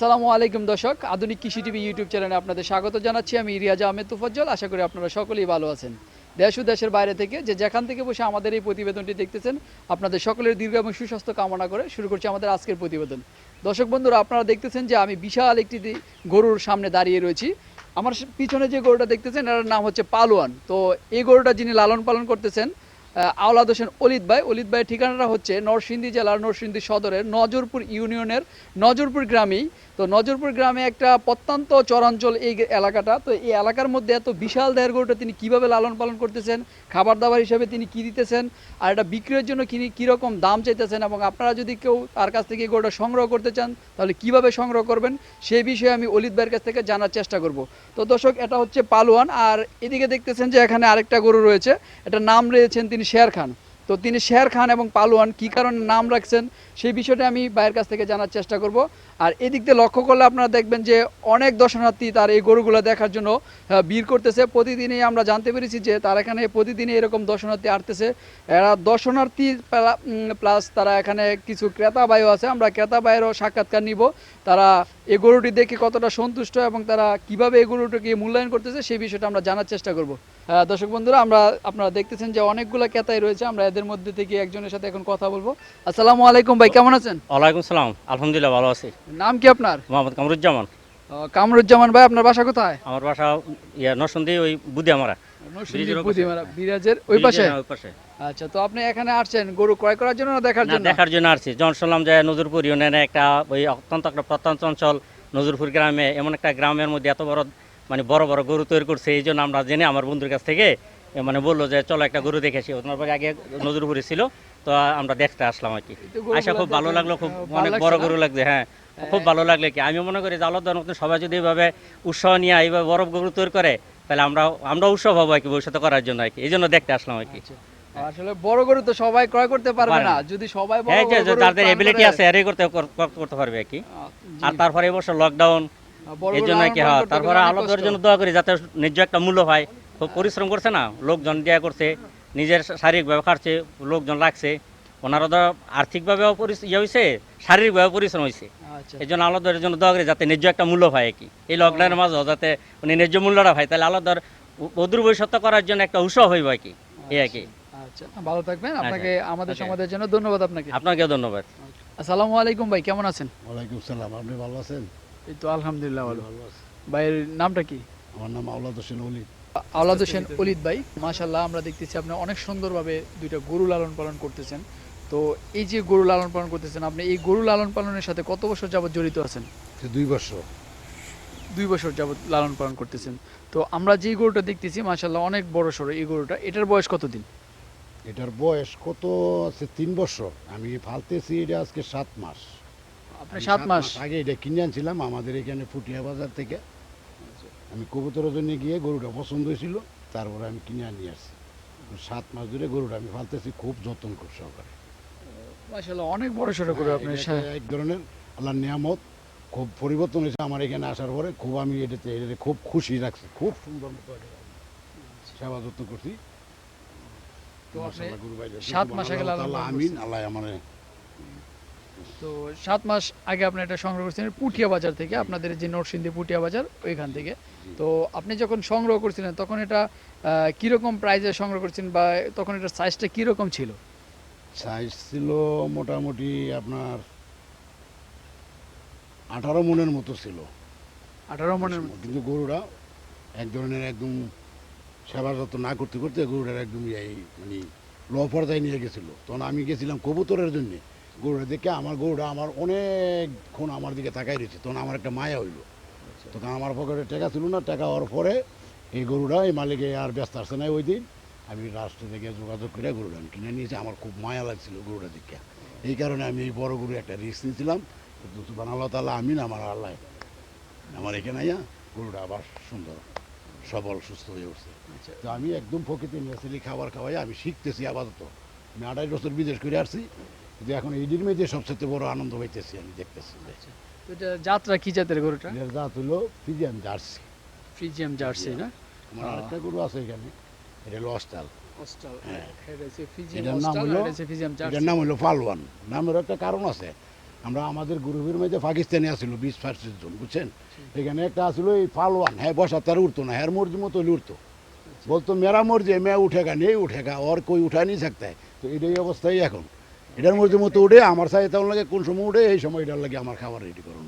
আসসালামু আলাইকুম দর্শক। আধুনিক কৃষি টিভি ইউটিউব চ্যানেলে আপনাদের স্বাগত জানাচ্ছি। আমি রিয়াজা আহমেদ তুফজ্জল। আশা করি আপনারা সকলেই ভালো আছেন। দেশ ও দেশের বাইরে থেকে যে যেখান থেকে বসে আমাদের এই প্রতিবেদনটি দেখতেছেন, আপনাদের সকলের দীর্ঘ এবং সুস্বাস্থ্য কামনা করে শুরু করছি আমাদের আজকের প্রতিবেদন। দর্শক বন্ধুরা, আপনারা দেখতেছেন যে আমি বিশাল একটি গরুর সামনে দাঁড়িয়ে রয়েছি। আমার পিছনে যে গরুটা দেখতেছেন, এটার নাম হচ্ছে পালোয়ান তো এই গরুটা যিনি লালন পালন করতেছেন আওলাদ হোসেন অলিদ ভাই। অলিদ ভাইয়ের ঠিকানাটা হচ্ছে নরসিংদী জেলার নরসিংদী সদরের নজরপুর ইউনিয়নের নজরপুর গ্রামেই। তো নজরপুর গ্রামে একটা প্রত্যন্ত চরাঞ্চল এই এলাকাটা। তো এই এলাকার মধ্যে এত বিশাল দেহের গরুটা তিনি কীভাবে লালন পালন করতেছেন খাবার দাবার হিসাবে তিনি কি দিতেছেন, আর এটা বিক্রির জন্য তিনি কীরকম দাম চাইতেছেন এবং আপনারা যদি কেউ তার কাছ থেকে গরুটা সংগ্রহ করতে চান, তাহলে কীভাবে সংগ্রহ করবেন সেই বিষয়ে আমি অলিদ ভাইয়ের কাছ থেকে জানার চেষ্টা করব। তো দর্শক, এটা হচ্ছে পালোয়ান। আর এদিকে দেখতেছেন যে এখানে আরেকটা গরু রয়েছে। এটা নাম রয়েছেন তিনি শের খান তো তিনি শের খান এবং পালোয়ান কি কারণে নাম রাখছেন সেই বিষয়টা আমি ভাইয়ের কাছ থেকে জানার চেষ্টা করব। আর এদিক দিয়ে লক্ষ্য করলে আপনারা দেখবেন যে অনেক দর্শনার্থী তার এই গরুগুলো দেখার জন্য ভিড় করতেছে। প্রতিদিনই আমরা জানতে পেরেছি যে তার এখানে প্রতিদিনই এরকম দর্শনার্থী আসতেছে। এরা দর্শনার্থী প্লাস তারা এখানে কিছু ক্রেতা বায়ু আছে। আমরা ক্রেতা বায়েরও সাক্ষাৎকার নিব। তারা এই গরুটি দেখে কতটা সন্তুষ্ট এবং তারা কীভাবে এই গরুটিকে মূল্যায়ন করতেছে সেই বিষয়টা আমরা জানার চেষ্টা করব। দর্শক বন্ধুরা, আমরা আপনারা দেখতেছেন যে অনেকগুলো ক্রেতাই রয়েছে। আমরা এদের মধ্যে থেকে একজনের সাথে এখন কথা বলব। আসসালামু আলাইকুম ভাই কেমন আছেন? ওয়ালাইকুম সালাম আলহামদুলিল্লাহ ভালো আছি। নাম কি আপনার? মোহাম্মদ কামরুজ্জামান। কামরুজ্জামান ভাই আপনার বাসা কোথায়? আমার বাসা ইয়া নরসন্দী ওই বুদিয়ামারা। ব্রিজের ওই পাশে। বিরাজের ওই পাশে? ওই পাশে। আচ্ছা তো আপনি এখানে আসছেন গরু ক্রয় করার জন্য না দেখার জন্য? দেখার জন্য আসছি। যখন শুনলাম যে নজরপুর ইউনিয়নে একটা ওই অত্যন্ত একটা প্রত্যন্ত অঞ্চল নজরপুর গ্রামে এমন একটা গ্রামের মধ্যে এত বড় মানে বড় বড় গরু তৈরি করছে এই জন্য আমরা জেনে আমার বন্ধুর কাছ থেকে মানে বলল যে চলো একটা গরু দেখেছি ওনার বাড়ি আগে নজরপুরে ছিল তো আমরা দেখতে আসলাম আর কি। আশা খুব ভালো লাগল খুব অনেক বড় গরু লাগছে হ্যাঁ খুব ভালো লাগলে কি। আমি মনে করি যে আলাদা নতুন সবাই যদি এইভাবে উৎসাহ নিয়ে এইভাবে বড় গরু তৈরি করে তাহলে আমরা আমরা উৎসব হব আর কি ভবিষ্যতে করার জন্য আর কি। এই জন্য দেখতে আসলাম আর কি। আচ্ছা। আসলে বড় গরু তো সবাই ক্রয় করতে পারবে না। যদি সবাই বড় হ্যাঁ গরু যাদের এবিলিটি আছে এরাই করতে কর- কর- করতে পারবে আর কি। আর তারপরে এবছর লকডাউন এই জন্য কি হয় তারপরে আলাদার জন্য দোয়া করি যাতে ন্যায্য একটা মূল্য হয়। খুব পরিশ্রম করছে না লোকজন দেয়া করছে নিজের শারীরিকভাবে খাটছে লোকজন লাগছে ওনারা তো আর্থিকভাবেও ইয়ে হয়েছে শারীরিকভাবে পরিশ্রম হয়েছে আচ্ছা। এই জন্য আলাদার জন্য দোয়া করি যাতে ন্যায্য একটা মূল্য পায় আর কি। এই লকডাউনের মাঝেও যাতে উনি ন্যায্য মূল্যটা পায় তাহলে আলাদার অদূর ভবিষ্যৎ করার জন্য একটা উৎসাহ হইব আর কি। এই আর কি। আচ্ছা ভালো থাকবেন। আপনাকে আমাদের আচ্ছা। সমাজের জন্য ধন্যবাদ আপনাকে। আপনাকেও ধন্যবাদ। আসসালামু আলাইকুম ভাই কেমন আছেন? ওয়ালাইকুম সালাম আপনি ভালো আছেন? এই তো আলহামদুলিল্লাহ ভালো। ভালো আছি। ভাইয়ের নামটা কি? আমার নাম আওলাদ হোসেন অলি। আওলাদ হোসেন অলিদ ভাই মাশাল্লাহ আমরা দেখতেছি আপনি অনেক সুন্দরভাবে দুইটা গরু লালন পালন করতেছেন। তো এই যে গরু লালন পালন করতেছেন আপনি এই গরু লালন পালনের সাথে কত বছর যাবত জড়িত আছেন? দুই বছর। দুই বছর যাবত লালন পালন করতেছেন। তো আমরা যেই গরুটা দেখতেছি মাশাল্লাহ অনেক বড় সড়ো এই গরুটা এটার বয়স কতদিন এটার বয়স কত আছে? তিন বছর। আমি ফালতেছি এটা আজকে সাত মাস। আপনি সাত মাস? আগে এটা কিনে আনছিলাম আমাদের এখানে ফুটিয়া বাজার থেকে। আমি কবুতরের জন্য গিয়ে গরুটা পছন্দ হয়েছিল তারপরে আমি কিনে নিয়ে আসছি। সাত মাস ধরে গরুটা আমি ফালতেছি খুব যত্ন খুব সহকারে। অনেক বড় সড়ো গরু আপনি এক ধরনের আল্লাহর নিয়ামত খুব পরিবর্তন হয়েছে আমার এখানে আসার পরে খুব আমি এটাতে এটাতে খুব খুশি রাখছি খুব সুন্দর মতো সেবা যত্ন করছি। সাত মাস আগে আল্লাহ লালন আমিন আল্লাহ আমার তো সাত মাস আগে আপনি এটা সংগ্রহ করছেন পুটিয়া বাজার থেকে আপনাদের যে নরসিংদী পুটিয়া বাজার ওইখান থেকে। তো আপনি যখন সংগ্রহ করছিলেন তখন এটা কীরকম প্রাইজে সংগ্রহ করছেন বা তখন এটার সাইজটা কীরকম ছিল? সাইজ ছিল মোটামুটি আপনার আঠারো মনের মতো ছিল। আঠারো মনের মতো। কিন্তু গরুরা এক ধরনের একদম সেবা যত্ন না করতে করতে গরুটার একদম এই মানে লো পর্দায় নিয়ে গেছিল। তখন আমি গেছিলাম কবুতরের জন্যে। গরুটা দেখে আমার গরুটা আমার অনেকক্ষণ আমার দিকে তাকাই রয়েছে। তখন আমার একটা মায়া হইল। তখন আমার পকেটে টাকা ছিল না টাকা হওয়ার পরে এই গরুটা এই মালিকে আর ব্যস্ত আসছে না ওই দিন। আমি রাষ্ট্র থেকে যোগাযোগ করে গরুটা আমি কিনে নিয়েছি। আমার খুব মায়া লাগছিল গরুটা দেখে। এই কারণে আমি এই বড় গরু একটা রিস্ক নিয়েছিলাম। কিন্তু সুবহানাল্লাহ তাআলা আমিন আমার আল্লাহ আমার এখানে আইয়া গরুটা আবার সুন্দর সবল সুস্থ হয়ে উঠছে। আচ্ছা, তো আমি একদম প্রকৃতি মেসেলি খাবার খাওয়াই আমি শিখতেছি আপাতত। আমি আড়াই বছর বিদেশ করে আসছি। কিন্তু এখন এইটির মেয়েদের সবচেয়ে বড় আনন্দ পাইতেছি আমি দেখতেছি। তো যাত্রা কি জাতের গরুটা? এর জাত হলো ফ্রিজিয়াম জার্সি ফ্রিজিয়াম জার্সি না? আমার আরেকটা গরু আছে এখানে এটা হলো অস্টাল হ্যাঁ। হ্যাঁ, এটার নাম হলো ফালওয়ান নামের একটা কারণ আছে। আমরা আমাদের গ্রুপের মধ্যে পাকিস্তানি আসিল বিশ পার্সেন্ট জন বুঝছেন? এখানে একটা আসিল এই ফালওয়ান হ্যাঁ বসা তার উঠতো না হ্যার মর্জি মতো উঠতো আচ্ছা। বলতো মেরা মর্জি মেয়ে উঠেগা নেই উঠেগা ওর কই উঠা নিয়ে থাকতে? তো এটাই অবস্থাই এখন। এটার মর্জি মতো উঠে আমার সাথে তার লাগে কোন সময় উঠে এই সময় এটার লাগে আমার খাবার রেডি করো।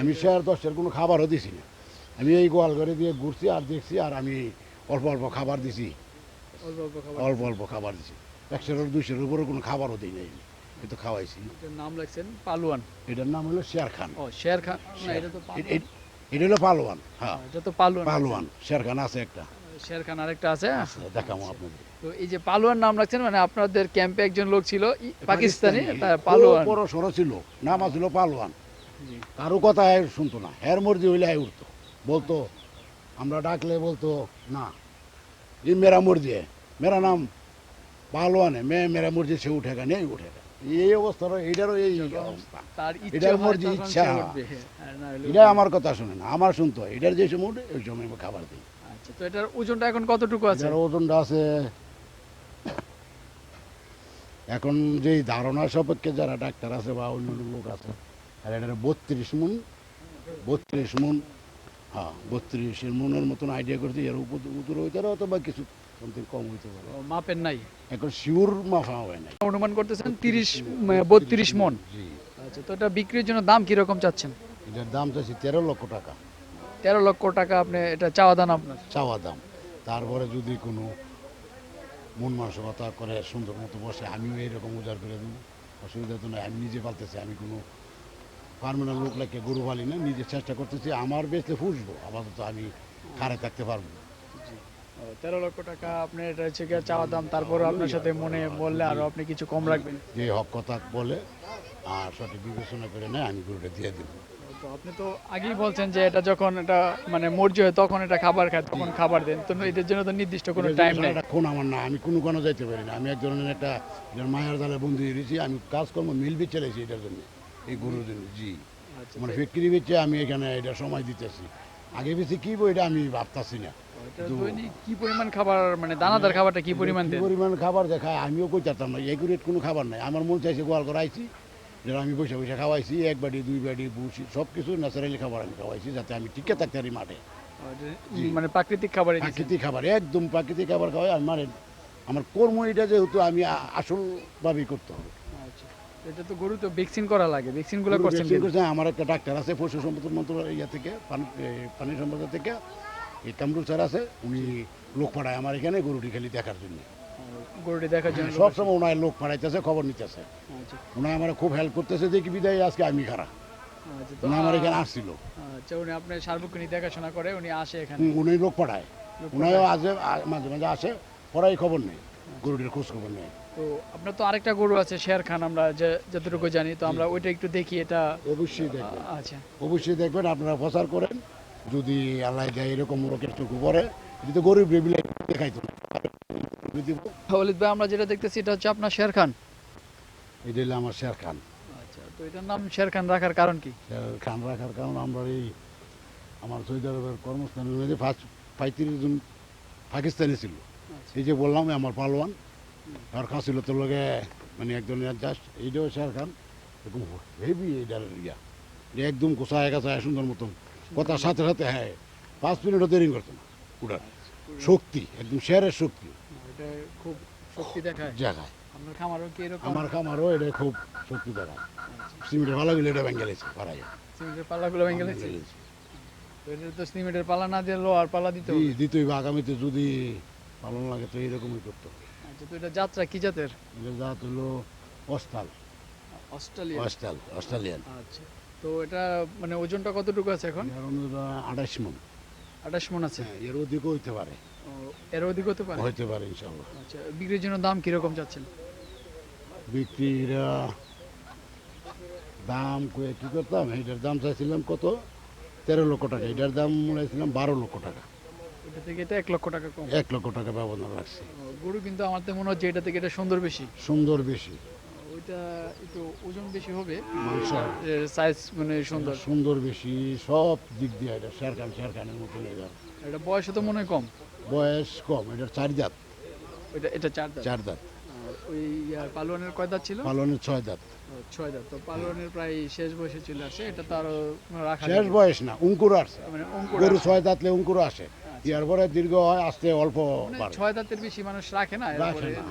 আমি শেয়ার দশটার কোনো খাবারও দিছি না। আমি এই গোয়াল ঘরে দিয়ে ঘুরছি আর দেখছি আর আমি অল্প অল্প খাবার দিছি। অল্প অল্প খাবার দিছি। একশোর দুইশোর উপরে কোনো খাবারও দিই নাই। কিন্তু খাওয়াইছি। নাম লাগছেন পালোয়ান। এটার নাম হলো শের খান ও শের খান এটা তো এটা হলো পালোয়ান হ্যাঁ। এটা তো পালোয়ান পালোয়ান শের খান আছে একটা। শের খান আরেকটা আছে দেখাবো আপনাদের। তো এই যে পালোয়ান নাম রাখছেন মানে আপনাদের ক্যাম্পে একজন লোক ছিল পাকিস্তানি পালোয়ান। বড় সড়ো ছিল নাম আছিল পালোয়ান। কারো কথা এর শুনতো না হের মর্জি হইলে হ্যাঁ উঠতো বলতো আমরা ডাকলে বলতো না ये मेरा मुर्जी है मेरा नाम পালোয়ান है मैं मेरा मुर्जी से उठेगा नहीं उठेगा এই অবস্থা এটারও এই অবস্থা তার ইচ্ছা এটার হয় মর্জি, তখন ইচ্ছা। সে উঠবে। আর না হলে এটা আমার কথা শুনে না আমার শুনতো হয়। এটার যে সময় উঠে ওই সময় আমি খাবার দিই আচ্ছা তো এটার ওজনটা এখন কতটুকু আছে এটার ওজনটা আছে এখন যেই ধারণা সাপেক্ষে যারা ডাক্তার আছে বা অন্য অন্য লোক আছে আর এটার বত্রিশ মন বত্রিশ মন হ্যাঁ বত্রিশ মনের মতন আইডিয়া করছি এর উপর উত্তর হইতে পারে অথবা কিছু something কম হইতে পারে। মাপের নাই। এখন শিওর মাফা হয় নাই। অনুমান করতেছেন তিরিশ বত্রিশ মন জি। আচ্ছা তো এটা বিক্রির জন্য দাম কীরকম চাচ্ছেন? এটার দাম চাইছি তেরো লক্ষ টাকা। তেরো লক্ষ টাকা আপনি এটা চাওয়া দাম আপনার? চাওয়া দাম। তারপরে যদি কোনো মন মানসিকতা করে সুন্দর মতো বসে আমিও এইরকম উজাড় করে দেবো অসুবিধা তো নয় আমি নিজে পালতেছি আমি কোনো পারমানেন্ট লোক লাগে গরু পালি না নিজে চেষ্টা করতেছি আমার বেঁচে ফুসবো আপাতত আমি খারে থাকতে পারব তেরো লক্ষ টাকা আপনি এটা হচ্ছে গিয়ে চাওয়া দাম তারপর আপনার সাথে মনে বললে আরও আপনি কিছু কম রাখবেন। যে হক কথা বলে আর সঠিক বিবেচনা করে নেয় আমি গরুটা দিয়ে দেবো। তো আপনি তো আগেই বলছেন যে এটা যখন এটা মানে মর্জি হয় তখন এটা খাবার খায় তখন খাবার দেন। তো এদের জন্য তো নির্দিষ্ট কোনো টাইম নেই। এটা কোন আমার না আমি কোনো কোনো যাইতে পারি না। আমি এক ধরনের একটা এটার মায়ের জালে বন্ধু রয়েছি আমি কাজকর্ম মিলবি চলেছি এটার জন্য। এই গরুর জি। আচ্ছা মানে ফ্যাক্টরি বেচে আমি এখানে এটা সময় দিতেছি। আগে বেশি কি বই এটা আমি ভাবতাছি না। কি পরিমাণ খাবার মানে দানাদার খাবারটা কি পরিমাণ পরিমাণ খাবার দেখায় আমিও কই চাইতাম না একুরেট কোনো খাবার নাই। আমার মন চাইছে গোয়াল করাইছি যেটা আমি বসে বসে খাওয়াইছি এক বাড়ি দুই বাড়ি বুসি সব কিছু ন্যাচারালি খাবার আমি খাওয়াইছি যাতে আমি টিকে থাকতে পারি মাঠে। মানে প্রাকৃতিক খাবার প্রাকৃতিক খাবার একদম প্রাকৃতিক খাবার খাওয়াই আমার আমার কর্ম এটা যেহেতু আমি আসলভাবেই করতে হবে। আচ্ছা এটা তো গরু তো ভ্যাকসিন করা লাগে ভ্যাকসিনগুলো করছেন ভ্যাকসিন করছে, আমার একটা ডাক্তার আছে পশু সম্পদ মন্ত্রণালয় ইয়া থেকে পানি পানি সম্পদ থেকে। এই কামরুল স্যার আছে উনি লোক পাঠায় আমার এখানে গরুটি খালি দেখার জন্য। গরুটি দেখার জন্য সব সময় ওনার লোক পাঠাইতেছে খবর নিতেছে। আচ্ছা। ওনার আমার খুব হেল্প করতেছে দেখি বিদায় আজকে আমি খারাপ। আচ্ছা উনি আমার এখানে আসছিল। আচ্ছা উনি আপনার সার্বক্ষণিক দেখাশোনা করে উনি আসে এখানে। উনি লোক পাঠায়। উনিও আজে মাঝে মাঝে আসে পড়াই খবর নেই গরুটির খোঁজ খবর নেই। তো আপনার তো আরেকটা গরু আছে শের খান আমরা যে যতটুকু জানি তো আমরা ওইটা একটু দেখি এটা অবশ্যই দেখবেন। আচ্ছা। অবশ্যই দেখবেন আপনারা প্রচার করেন। যদি আল্লাহ দেয় এরকম লোকের চোখে পড়ে এটা তো গরিব রেবিলে দেখাইতো না। ভাই আমরা যেটা দেখতেছি এটা হচ্ছে আপনার শের খান এটা হলো আমার শের খান আচ্ছা তো এটার নাম শের খান রাখার কারণ কি? শের খান রাখার কারণ আমরা এই আমার সৌদি আরবের কর্মস্থানের মধ্যে পাঁচ পঁয়ত্রিশ জন পাকিস্তানি ছিল। আচ্ছা। এই যে বললাম আমার পালোয়ান। আর লগে মানে জাস্ট এইটাও শের খান। এরকম হেভি এইটার ইয়া। এটা একদম কোষায় সুন্দর মতন। কথার সাথে সাথে হ্যাঁ পাঁচ মিনিটও দেরি করতো না উড়ার শক্তি একদম শেয়ারের শক্তি। খুব শক্তি দেখায়। জায়গায়। আমার খামারও এটা খুব শক্তি দেখায়। সিমেন্টের ভালো গেলে এটা ভেঙে গেছে সিমেন্টের ভেঙে গেছে? তো সিমেন্টের পাল্লা না দিয়ে লোহার পাল্লা দিতে হবে। দ্বিতীয় আগামীতে যদি পালন লাগে তো এরকমই করতে হবে। আচ্ছা তো এটা যাত্রা কি জাতের? এটা জাত হলো অস্তাল অস্ট্রেলিয়া অস্টাল অস্ট্রেলিয়ান। আচ্ছা। তো এটা মানে ওজনটা কতটুকু আছে এখন? আঠাশ মন। আঠাশ মন আছে। হ্যাঁ, এর অধিকও হইতে পারে। এর অধিক হতে পারে? হইতে পারে ইনশাল্লাহ আচ্ছা বিক্রির জন্য দাম কীরকম চাচ্ছেন? বিক্রিরা দাম কয়ে কি করতাম? এটার দাম চাইছিলাম কত? তেরো লক্ষ টাকা। এটার দাম চাইছিলাম বারো লক্ষ টাকা। এটা থেকে এটা এক লক্ষ টাকা কম। এক লক্ষ টাকা ব্যবধান রাখছি। গরু কিন্তু আমার তো মনে হচ্ছে এটা থেকে এটা সুন্দর বেশি। সুন্দর বেশি। ওইটা একটু ওজন বেশি হবে। মাংস। সাইজ মানে সুন্দর। সুন্দর বেশি সব দিক দিয়ে এটা শেরখান শেরখানের মতো এটা এটা বয়স তো মনে হয় কম। বয়স কম এটার চার দাঁত এটা এটা চার দাঁত চার দাঁত ওই পালোয়ানের কয় দাঁত ছিল? পালনের ছয় দাঁত। ছয় দাঁত। তো পালোয়ানের প্রায় শেষ বয়সে চলে আসে এটা তো আরও রাখা শেষ বয়স না অঙ্কুর আসছে। মানে অঙ্কুর গরু ছয় দাঁতলে অঙ্কুর আসে। ইয়ার পরে দীর্ঘ হয় আসতে অল্প মানে ছয় দাঁতের বেশি মানুষ রাখে না রাখে না,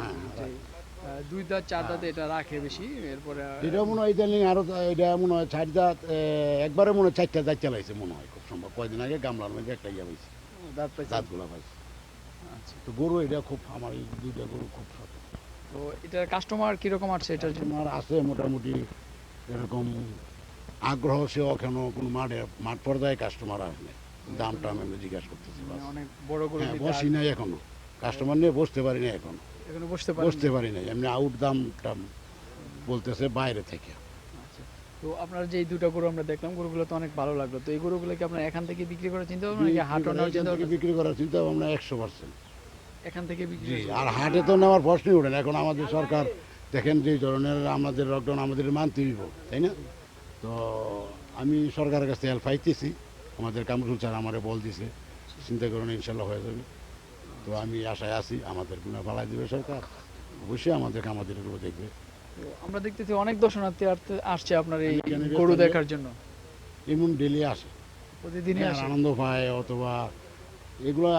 হ্যাঁ, দুই দাঁত চার দাঁত এটা রাখে বেশি এরপরে এটা মনে হয় ইদানিং আরও এটা মনে হয় চার দাঁত একবারে মনে হয় চারটা দাঁত চালাইছে মনে হয় খুব সম্ভব। কয়দিন আগে গামলার মধ্যে একটা ইয়া পাইছে দাঁত পাইছে। দাঁতগুলা পাইছে। আচ্ছা। তো গরু এটা খুব আমার এই দুইটা গরু খুব তো এটার কাস্টমার কীরকম আসছে এটার জন্য? তোমার আছে মোটামুটি এরকম আগ্রহ সে কেন কোনো মাঠে মাঠ পর্যায়ে কাস্টমার আসবে দাম টাম এমনি জিজ্ঞাসা করতেছে মানে অনেক বড় গরু হ্যাঁ বসি নাই এখনও। কাস্টমার নিয়ে বসতে পারি না এখনও। এখনও বসতে বসতে পারি নাই এমনি আউট দাম টাম বলতেছে বাইরে থেকে। আচ্ছা তো আপনার যে দুটো গরু আমরা দেখলাম গরুগুলো তো অনেক ভালো লাগল। তো এই গরুগুলোকে আপনার এখান থেকে বিক্রি করার চিন্তা ভাবনা নাকি হাট নেওয়ার চিন্তা ভাবনা? বিক্রি করার চিন্তা ভাবনা একশো পার্সেন্ট এখান থেকে বিক্রি আর হাটে তো নেওয়ার প্রশ্নই ওঠে না। এখন আমাদের সরকার দেখেন যে ধরনের আমাদের লকডাউন আমাদের মানতে হইব তাই না? তো আমি সরকারের কাছে হেল্প পাইতেছি। আমাদের কামরুল স্যার আমারে বল দিছে চিন্তা করুন ইনশাল্লাহ হয়ে যাবে। তো আমি আশায় আছি আমাদের গুণা ফালাই দেবে সরকার অবশ্যই আমাদেরকে আমাদের এগুলো দেখবে। তো আমরা দেখতেছি অনেক দর্শনার্থী আসছে আপনার এই গরু দেখার জন্য। এমন ডেলি আসে। প্রতিদিনই আসে। আনন্দ পায় অথবা এগুলো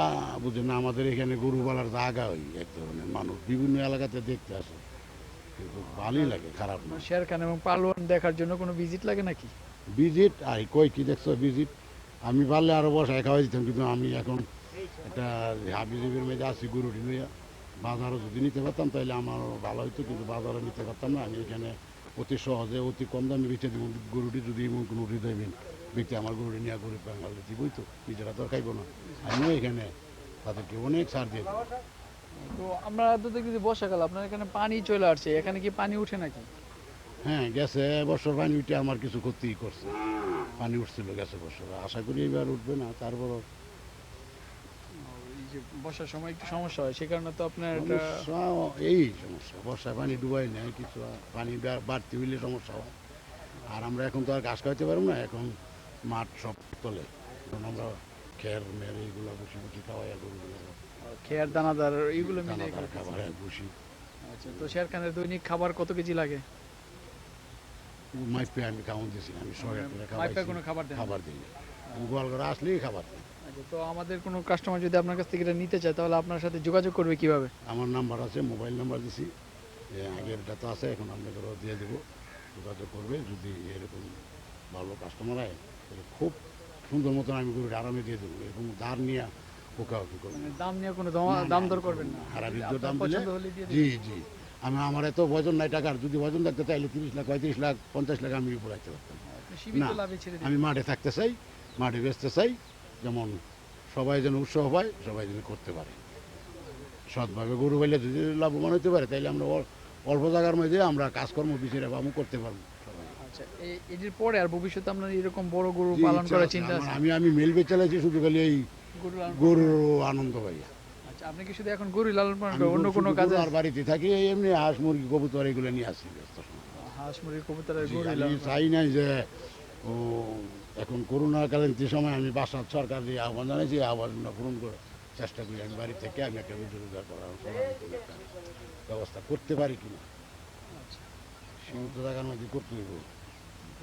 বুঝেন না আমাদের এখানে গরু বলার জায়গা ওই এক ধরনের মানুষ বিভিন্ন এলাকাতে দেখতে আসে। কিন্তু ভালোই লাগে খারাপ না। শের খান এবং পালোয়ান দেখার জন্য কোনো ভিজিট লাগে নাকি? ভিজিট আর কই কি দেখছ ভিজিট আমি পারলে আরও বসায় খাওয়াই দিতাম কিন্তু আমি এখন একটা হাবিজেবির মেয়েদের আছি গরুটি লইয়া বাজারও যদি নিতে পারতাম তাহলে আমার ভালো হইতো কিন্তু বাজারে নিতে পারতাম না। আমি এখানে অতি সহজে অতি কম দামে বেঁচে দিব। গরুটি যদি এমন কোনো হৃদয় ব্যক্তি আমার গরুটি নিয়ে গরু বাঙালি দিবই তো নিজেরা তো খাইবো না। আমিও এখানে তাদেরকে অনেক সার দিয়ে তো আমরা তো দেখতেছি বর্ষাকাল আপনার এখানে পানি চলে আসছে এখানে কি পানি উঠে নাকি? হ্যাঁ গেছে বছর পানি উঠে আমার কিছু ক্ষতি করছে। পানি উঠছিল গেছে বছর। আশা করি এবার উঠবে না তারপরও যে বর্ষার সময় একটু সমস্যা হয় সে কারণে তো আপনার একটা এই সমস্যা। বর্ষায় পানি ডুবাই নেয় কিছু পানি বাড়তি হইলে সমস্যা হয়। আর আমরা এখন তো আর ঘাস খাইতে পারব না এখন মাঠ সব তোলে। এখন আমরা খের মের এইগুলো বসে বসে খাওয়াই গরুগুলো। খেয়ার দানাদার এইগুলো মিলে খাবার ভুসি আচ্ছা তো শের খানের দৈনিক খাবার কত কেজি লাগে? মাইপে আমি খাওয়ান দিয়েছি আমি মানে মাইপে কোনো খাবার দেন খাবার দিই না। আমি গোয়াল ঘরে আসলেই খাবার দিই। আচ্ছা তো আমাদের কোনো কাস্টমার যদি আপনার কাছ থেকে এটা নিতে চায় তাহলে আপনার সাথে যোগাযোগ করবে কীভাবে? আমার নাম্বার আছে মোবাইল নাম্বার দিছি। আগেরটা তো আছে এখন আপনাদেরও দিয়ে দেবো। যোগাযোগ করবে যদি এরকম ভালো কাস্টমার হয় তাহলে খুব সুন্দর মতন আমি গরুটা আরামে দিয়ে দেবো। এরকম ধার নিয়ে ওকাওকি করব মানে দাম নিয়ে কোনো দমা- দাম দর করবেন না। যদি দাম জি জি। আমি আমার এত ওজন নাই টাকার যদি ওজন থাকতে চাইলে তিরিশ লাখ পঁয়ত্রিশ লাখ পঞ্চাশ লাখ আমি পড়াইতে পারতাম। না, আমি মাঠে থাকতে চাই মাঠে বেচতে চাই যেমন সবাই যেন উৎসাহ পায় সবাই যেন করতে পারে। সৎভাবে গরু পাইলে যদি লাভবান হতে পারে তাইলে আমরা অল্প জায়গার মধ্যে আমরা কাজকর্ম পিছিয়ে পাবো করতে পারব। আচ্ছা এটির পরে আর ভবিষ্যতে আপনার এরকম বড় গরু পালন করার চিন্তা আমি আমি মেল বেচ চালাইছি শুধু খালি এই গরুর আনন্দ। পাই আচ্ছা আপনি কি শুধু এখন গরু লালন পালন করেন অন্য কোনো কাজে? আর বাড়িতে থাকি এমনি হাঁস মুরগি কবুতর এগুলো নিয়ে আসি ব্যস্ত হাঁস মুরগি কবুতরের গরু আমি লালন চাই নাই যে ও এখন করোনাকালীন যে সময় আমি বাসার সরকার যে আহ্বান জানাইছি আহ্বানটা পূরণ করে চেষ্টা করি। আমি বাড়ি থেকে আমি একটা রোজগার রোজগার করার ব্যবস্থা করতে পারি কিনা। সীমিত জায়গার মধ্যে করতে হইব।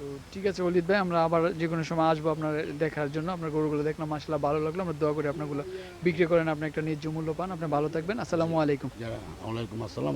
তো ঠিক আছে অলিত ভাই, আমরা আবার যে কোনো সময় আসব আপনার দেখার জন্য। আপনার গরুগুলো দেখলাম মাসাল্লাহ ভালো লাগল। আমরা দোয়া করি আপনাগুলো বিক্রি করেন, আপনি একটা ন্যায্য মূল্য পান। আপনি ভালো থাকবেন। আসসালামু আলাইকুম। আলাইকুম আসসালাম